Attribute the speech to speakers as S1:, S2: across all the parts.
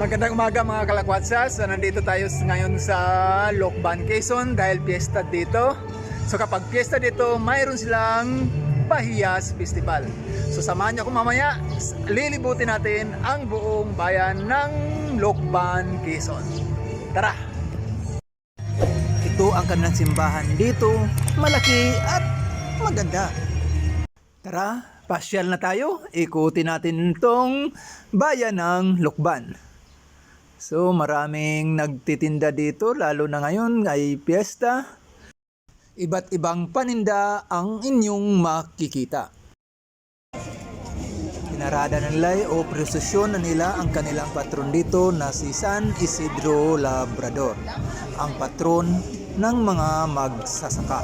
S1: Magandang umaga mga kalakwatsas. So, nandito tayo ngayon sa Lokban, Quezon dahil piyesta dito. So kapag piyesta dito, mayroon silang Pahiyas Festival. So samahan niyo ako mamaya, lilibutin natin ang buong bayan ng Lokban, Quezon. Tara! Ito ang kanilang simbahan dito, malaki at maganda. Tara, pasyal na tayo. Ikutin natin itong bayan ng Lukban. So maraming nagtitinda dito, lalo na ngayon ay piyesta. Iba't ibang paninda ang inyong makikita. Pinarada na nila o prosesyon na nila ang kanilang patron dito na si San Isidro Labrador, ang patron ng mga magsasaka.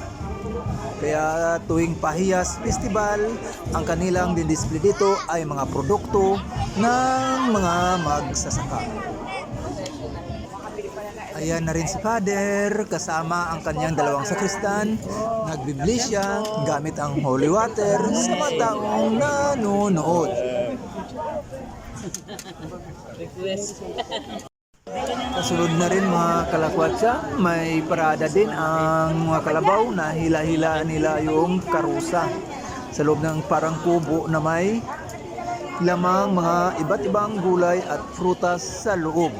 S1: Kaya tuwing Pahiyas Festival, ang kanilang dindisplay dito ay mga produkto ng mga magsasaka. Ayan na rin si Father kasama ang kanyang dalawang sakristan. Nagbibli siya gamit ang holy water sa mga taong nanonood. Kasunod na rin mga kalakwatsa, may parada din ang mga kalabaw na hila-hila nila yung karusa sa loob ng parang kubo na may lamang mga iba't ibang gulay at prutas sa loob.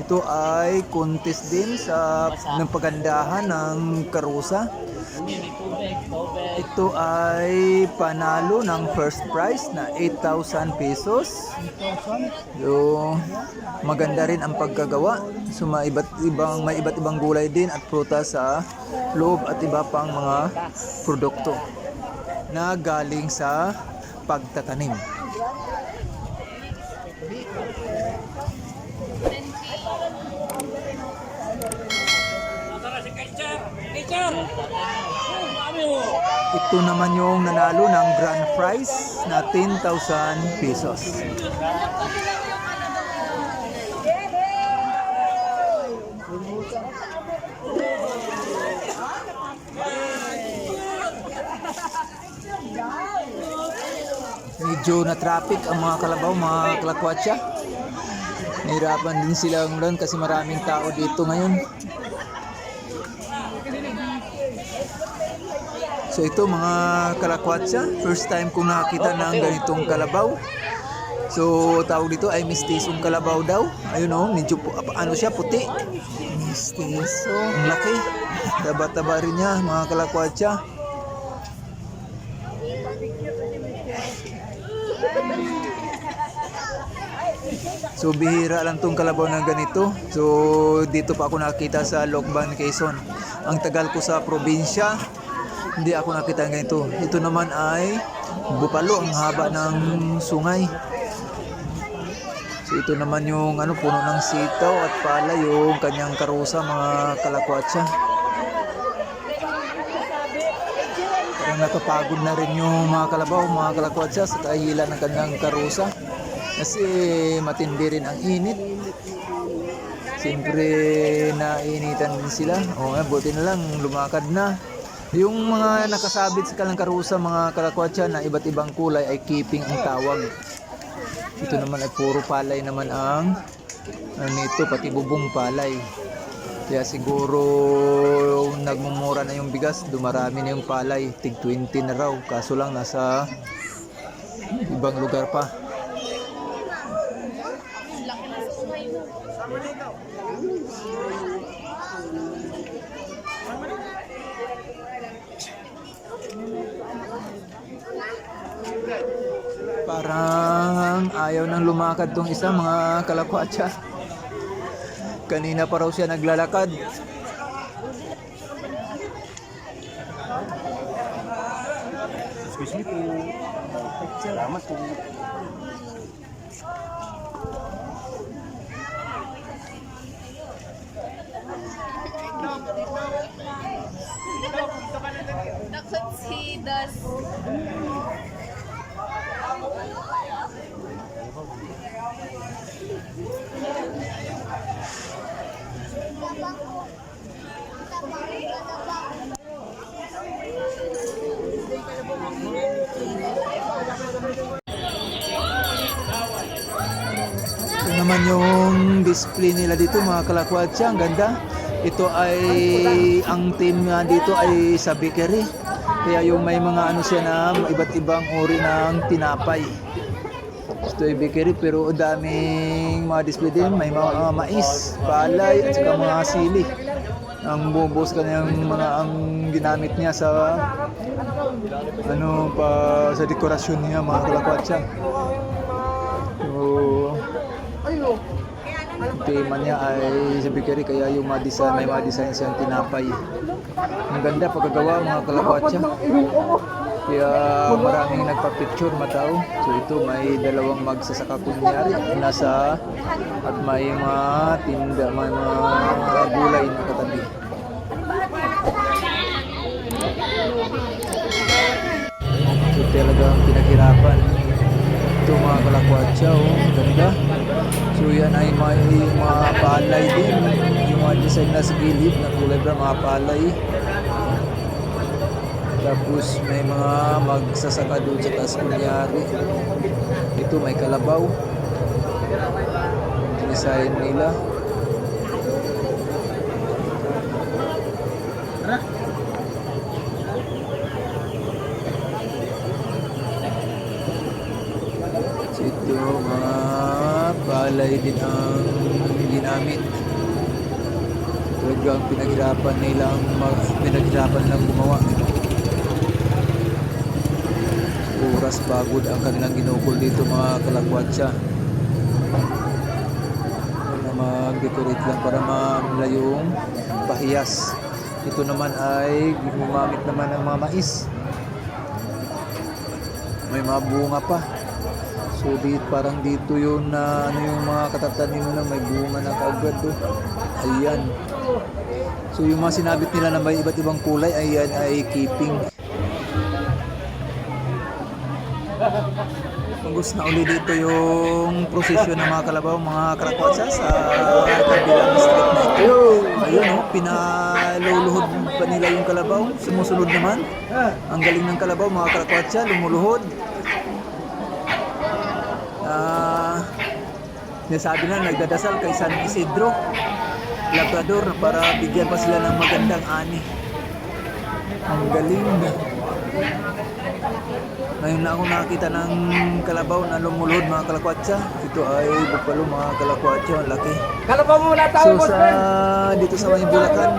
S1: Ito ay contest din sa ng pagandahan ng karusa. Ito ay panalo ng first prize na 8,000 pesos. So, maganda rin ang pagkagawa. So, may iba't ibang may iba't ibang gulay din at prutas sa loob at iba pang mga produkto na galing sa pagtatanim. Ito naman yung nanalo ng grand prize na 10,000 pesos. Medyo na traffic ang mga kalabaw, mga kalakwatsa. Nahirapan din sila doon kasi maraming tao dito ngayon. So ito mga kalakwatsa, first time kong nakakita ng ganitong kalabaw. So tawag dito ay mistisong kalabaw daw. Ayun oh, medyo ano siya puti. Mistiso, ang laki. Taba-taba rin niya mga kalakwatsa. So bihira lang tong kalabaw na ganito. So dito pa ako nakita sa Lokban, Quezon. Ang tagal ko sa probinsya, hindi ako nakita ng ganito. Ito naman ay bupalo, ang haba ng sungay. So ito naman yung ano puno ng sitaw at pala yung kanyang karusa mga kalakwatsa. Parang napapagod na rin yung mga kalabaw, mga kalakwatsa sa kahila ng kanyang karusa. Kasi matindi rin ang init. Siyempre nainitan din sila. O nga, buti na lang lumakad na. Yung mga nakasabit sa kalang karusa, mga kalakwatsa na iba't ibang kulay ay keeping ang tawag. Ito naman ay puro palay naman ang ano nito, pati bubong palay. Kaya siguro nagmumura na yung bigas, dumarami na yung palay, tig 20 na raw. Kaso lang nasa ibang lugar pa. Parang ayaw nang lumakad tong isa mga kalakwatsa. Kanina pa raw siya naglalakad.
S2: Excuse me po. Salamat po.
S3: Takot si Das.
S1: Ito naman yung display nila dito mga kalakwatsa. Ang ganda. Ito ay, ang team nga dito ay sa bakery. Kaya yung may mga ano siya na iba't ibang uri ng tinapay. Ay bakery pero daming mga display din. May mga, mga mais, palay at saka mga sili. Ang bubos kanyang mga ang ginamit niya sa ano pa sa dekorasyon niya mga kalakwatsa. So, tema niya ay sa bakery kaya yung mga design, may mga design siyang tinapay. Ang ganda pagkagawa mga kalakwatsa. Kaya maraming nagpa-picture matao. So ito may dalawang magsasaka kunyari nasa at may mga tinda, may mga gulay na katabi. So talagang pinaghirapan ito mga kalakwatsa oh, ganda. So yan ay may mga palay din. Yung mga design na sa gilid na kulay brown, mga palay. Tapos may mga magsasaka doon sa taas kunyari. Ito may kalabaw. Design nila. So ito mga palay din ang ginamit. Talagang pinaghirapan nilang mag, pinaghirapan nilang gumawa. Oras pagod ang kanilang ginukol dito mga kalakwatsa. Na mag-decorate lang para mamla yung pahiyas. Ito naman ay gumamit naman ng mga mais. May mga bunga pa. So dito parang dito yun na ano yung mga katatanim na may bunga na kaagad do. Ayan. So yung mga sinabit nila na may iba't ibang kulay ayan ay keeping. Gusto na uli dito yung prosesyon ng mga kalabaw, mga karakwatsa sa kabilang street na ito. Ayun oh, pinaluluhod pa nila yung kalabaw. Sumusunod naman. Ang galing ng kalabaw, mga karakwatsa, lumuluhod. Ah, nasabi na nagdadasal kay San Isidro Labrador para bigyan pa sila ng magandang ani. Ang galing. Ngayon na ako nakakita ng kalabaw na lumulod mga kalakwatsa. Ito ay bupalo mga kalakwatsa. Ang laki.
S2: Kalabaw mo na
S1: So sa dito sa may Bulacan,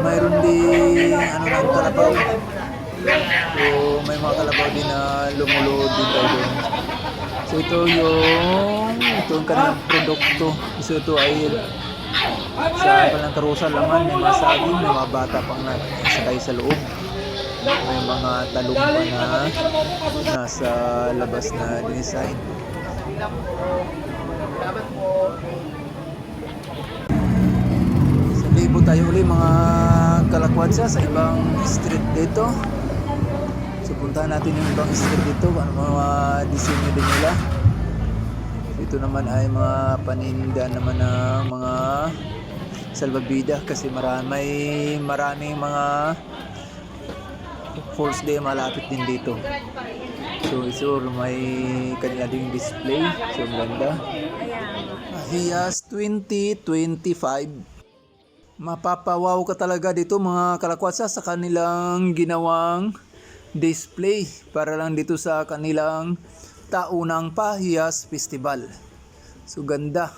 S1: mayroon din ano ng kalabaw. So may mga kalabaw din na lumulod din daw doon. So ito yung ito yung kanilang produkto. So ito ay sa kanilang karusa laman, may mga saging, may mga bata pang na, sakay sa loob. May mga talong pa na nasa labas na dinesign. Sa libo tayo uli mga kalakwatsa sa ibang street dito. So puntahan natin yung ibang street dito, ano mga disenyo din nila. Ito naman ay mga paninda naman ng mga salbabida kasi marami, may maraming mga Falls Day malapit din dito. So, so may kanila ding display. So, ganda. Hiyas 2025. Mapapawaw ka talaga dito mga kalakwatsa sa kanilang ginawang display para lang dito sa kanilang taunang Pahiyas Festival. So ganda.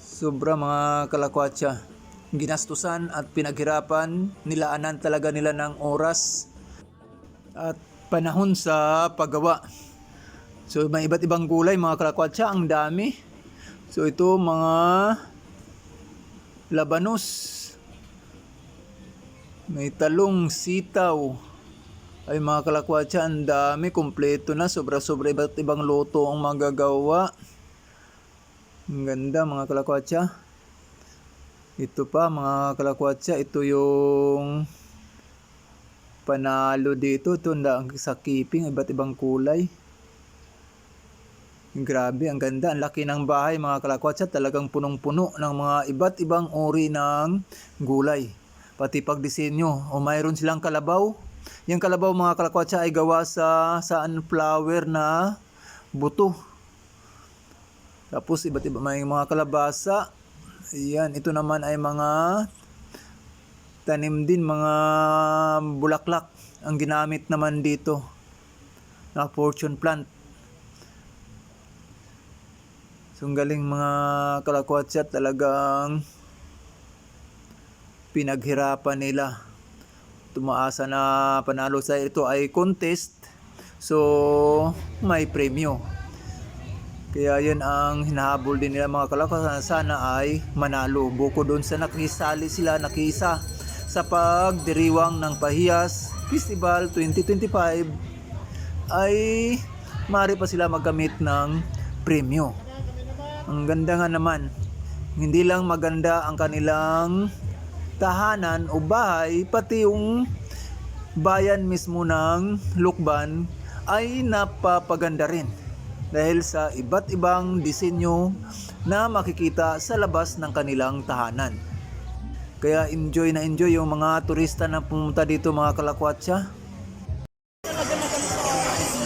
S1: Sobra mga kalakwatsa. Ginastusan at pinaghirapan, nilaanan talaga nila ng oras at panahon sa paggawa. So may iba't ibang gulay mga kalakwatsa, ang dami. So ito mga labanos. May talong, sitaw. Ay mga kalakwatsa, ang dami, kompleto na. Sobra-sobra iba't ibang luto ang magagawa. Ang ganda mga kalakwatsa. Ito pa mga kalakwatsa, ito yung panalo dito. Ito sa keeping, iba't ibang kulay. Grabe, ang ganda. Ang laki ng bahay mga kalakwatsa. Talagang punong-puno ng mga iba't ibang uri ng gulay. Pati pagdisenyo. O mayroon silang kalabaw. Yung kalabaw mga kalakwatsa ay gawa sa sunflower na buto. Tapos iba't iba may mga kalabasa. Ayan, ito naman ay mga tanim din mga bulaklak ang ginamit naman dito na fortune plant. So galing mga kalakwatsa talagang pinaghirapan nila. Tumaasa na panalo sa ito ay contest. So may premyo. Kaya yan ang hinahabol din nila mga kalakwasan sana ay manalo. Buko doon sa nakisali sila, nakisa sa pagdiriwang ng Pahiyas Festival 2025 ay maaari pa sila magkamit ng premyo. Ang ganda nga naman, hindi lang maganda ang kanilang tahanan o bahay, pati yung bayan mismo ng Lukban ay napapaganda rin dahil sa iba't ibang disenyo na makikita sa labas ng kanilang tahanan. Kaya enjoy na enjoy yung mga turista na pumunta dito mga kalakwatsa.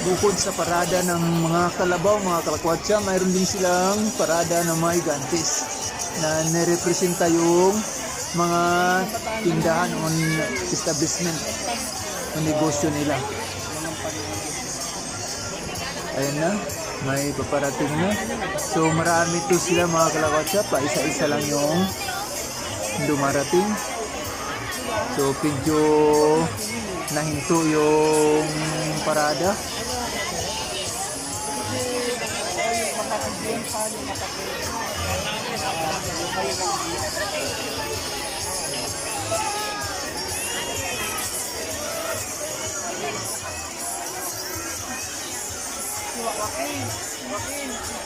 S1: Bukod sa parada ng mga kalabaw, mga kalakwatsa, mayroon din silang parada ng mga gantis na nirepresenta yung mga tindahan o establishment o negosyo nila. Ayan na, may paparating na. So marami to sila mga kalakwatsa, pa isa-isa lang yung dumarating. So medyo nahinto yung parada. Medyo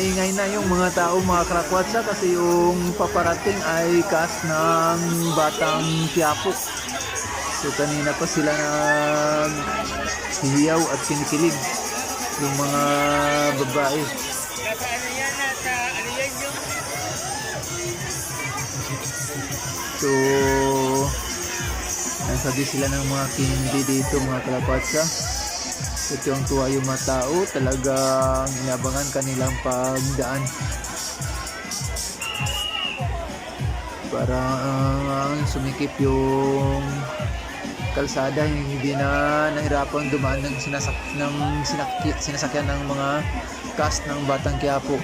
S1: maingay na yung mga tao mga krakwatsa kasi yung paparating ay cast ng Batang Quiapo. So kanina pa sila nag hihiyaw at kinikilig yung mga babae. So nasabi sila ng mga kindi dito mga kalapatsa. Ito tuwa yung mga tao, talagang inabangan kanilang pagdaan. Para uh, sumikip yung kalsada, hindi na nahirapang dumaan ng, sinasak, ng sinaki, sinasakyan ng mga cast ng Batang Quiapo.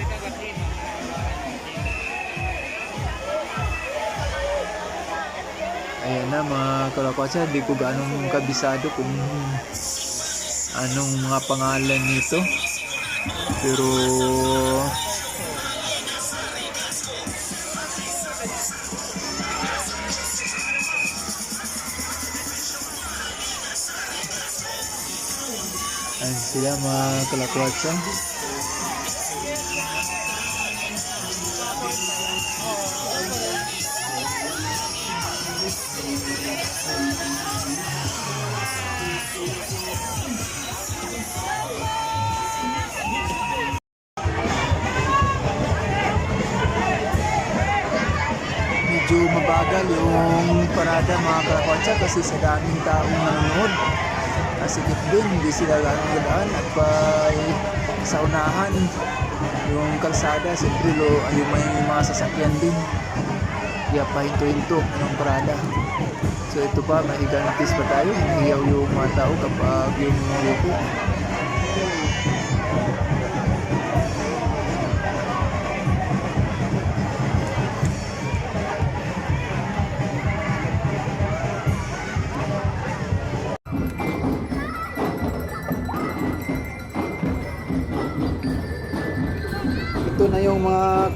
S1: Ayan na mga kalakwatsa, di ko ganong kabisado kung anong mga pangalan nito? Pero Ayan sila mga kalakwatsa mabagal yung parada mga kalakwatsa kasi sa daming taong nanonood nasikip din hindi sila galaan at pa sa unahan yung kalsada siyempre lo, yung may mga sasakyan din kaya pahinto-hinto ng parada so ito pa, may igantis pa tayo. Iyaw yung mga tao kapag yung luto.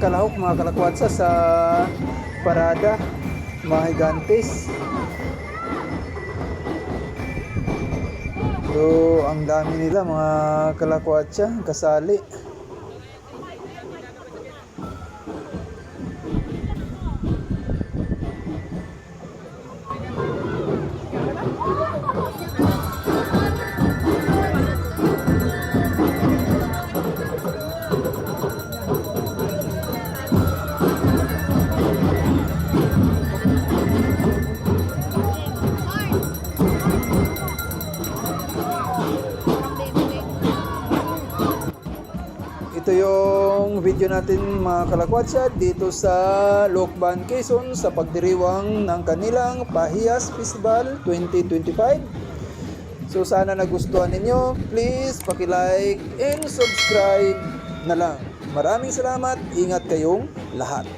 S1: Kalahok, mga kalakwatsa sa parada, mga higantes. So, ang dami nila mga kalakwatsa, kasali. Video natin mga kalakwatsa dito sa Lokban, Quezon sa pagdiriwang ng kanilang Pahiyas Festival 2025. So sana nagustuhan ninyo. Please paki-like and subscribe na lang. Maraming salamat. Ingat kayong lahat.